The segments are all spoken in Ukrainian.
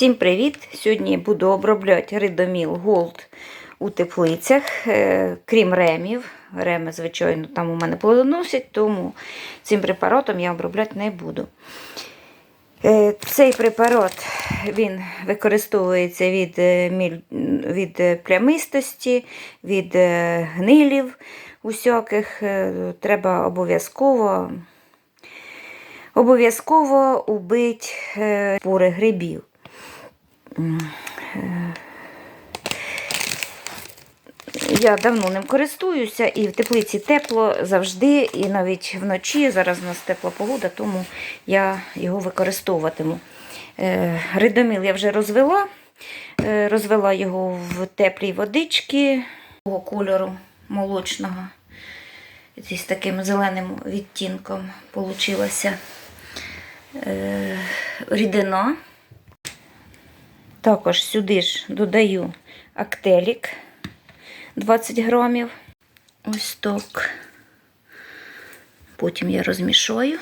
Всім привіт! Сьогодні буду обробляти ридоміл Gold у теплицях, е, крім ремів. Реми, звичайно, там у мене плодоносять, тому цим препаратом я обробляти не буду. Е, Цей препарат він використовується від, е, від плямистості, від гнилів усяких. Треба обов'язково обов'язково убити спори грибів. Е, Я давно ним користуюся, і в теплиці тепло завжди, і навіть вночі. Зараз у нас тепла погода, тому я його використовуватиму. Е, Ридоміл я вже розвела. Е, Розвела його в теплій водичці такого кольору молочного. Зі з таким зеленим відтінком е, рідина. Також сюди ж додаю актелік 20 грамів. Ось так. Потім я розмішаю.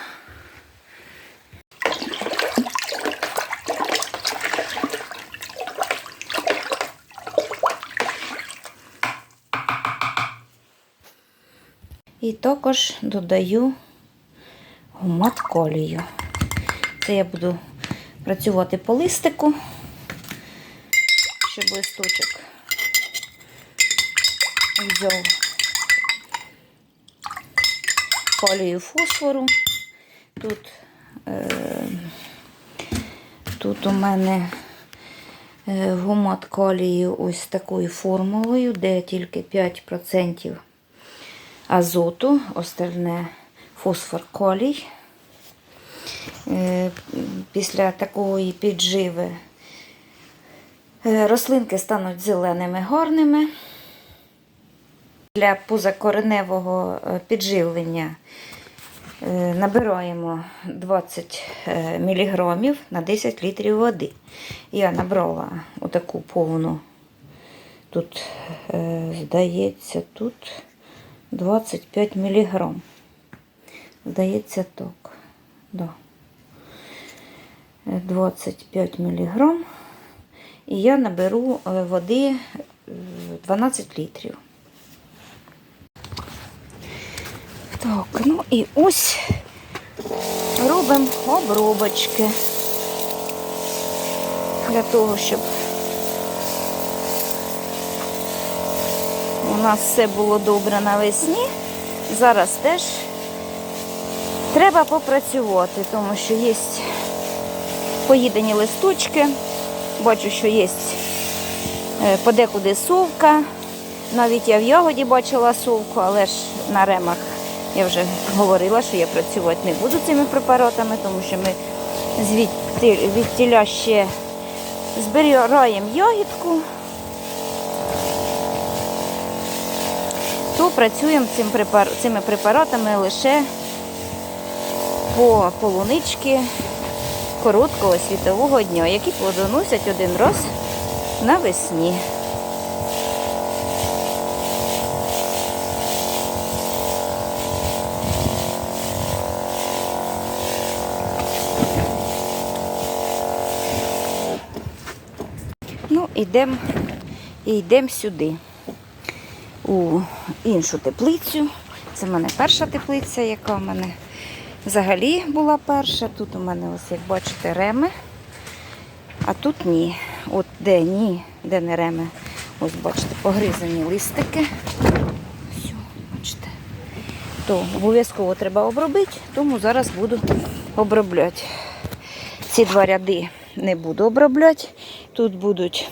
І також додаю гумат колію. Це я буду працювати по листику, щоб листочок взяв колію фосфору. Тут, е, тут у мене е, гумат калію ось такою формулою, де тільки 5% азоту, остальне фосфор колій. Е, Після такої підживи рослинки стануть зеленими гарними. Для позакореневого е, підживлення е, набираємо 20 мг на 10 літрів води. Я набрала отаку повну, тут, е, здається, тут 25 мг. Здається, так. Да. 25 мг. І я наберу е, води е, 12 літрів. Так, ну і ось робимо обробочки для того, щоб у нас все було добре навесні. Зараз теж треба попрацювати, тому що є поїдені листочки. Бачу, що є е, подекуди совка. Навіть я в ягоді бачила совку, але ж на ремах я вже говорила, що я працювати не буду цими препаратами, тому що ми звідти від тіля ще збираємо ягідку, то працюємо цими препаратами лише по полунички короткого світового дня, які плодоносять один раз навесні. Ну, йдемо і йдемо сюди, у іншу теплицю. Це в мене перша теплиця, яка в мене взагалі була перша. Тут у мене, ось, як бачите, реми, а тут ні. От де ні, де не реми. Ось, бачите, погризані листики. Все, бачите. То обов'язково треба обробити, тому зараз буду обробляти. Ці два ряди не буду обробляти. Тут будуть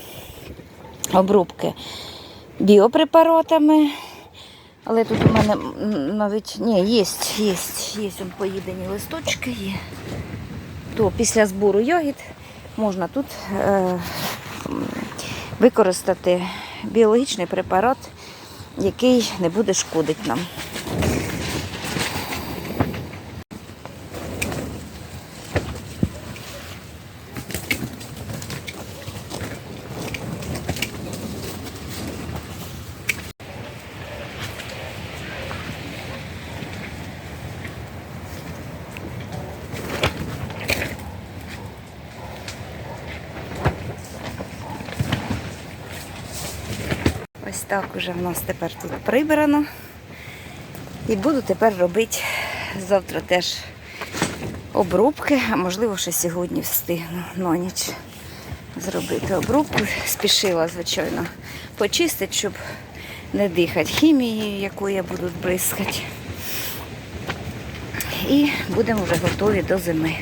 обробки біопрепаратами. Але тут у мене навіть ні, є, є, є поїдені листочки є. То після збору ягід можна тут е, використати біологічний препарат, який не буде шкодити нам. Так уже в нас тепер тут прибрано. І буду тепер робити завтра теж обрубки, а можливо, ще сьогодні встигну на ніч зробити обрубку. Спішила, звичайно, почистити, щоб не дихати хімією, яку я буду бризкати. І будемо вже готові до зими.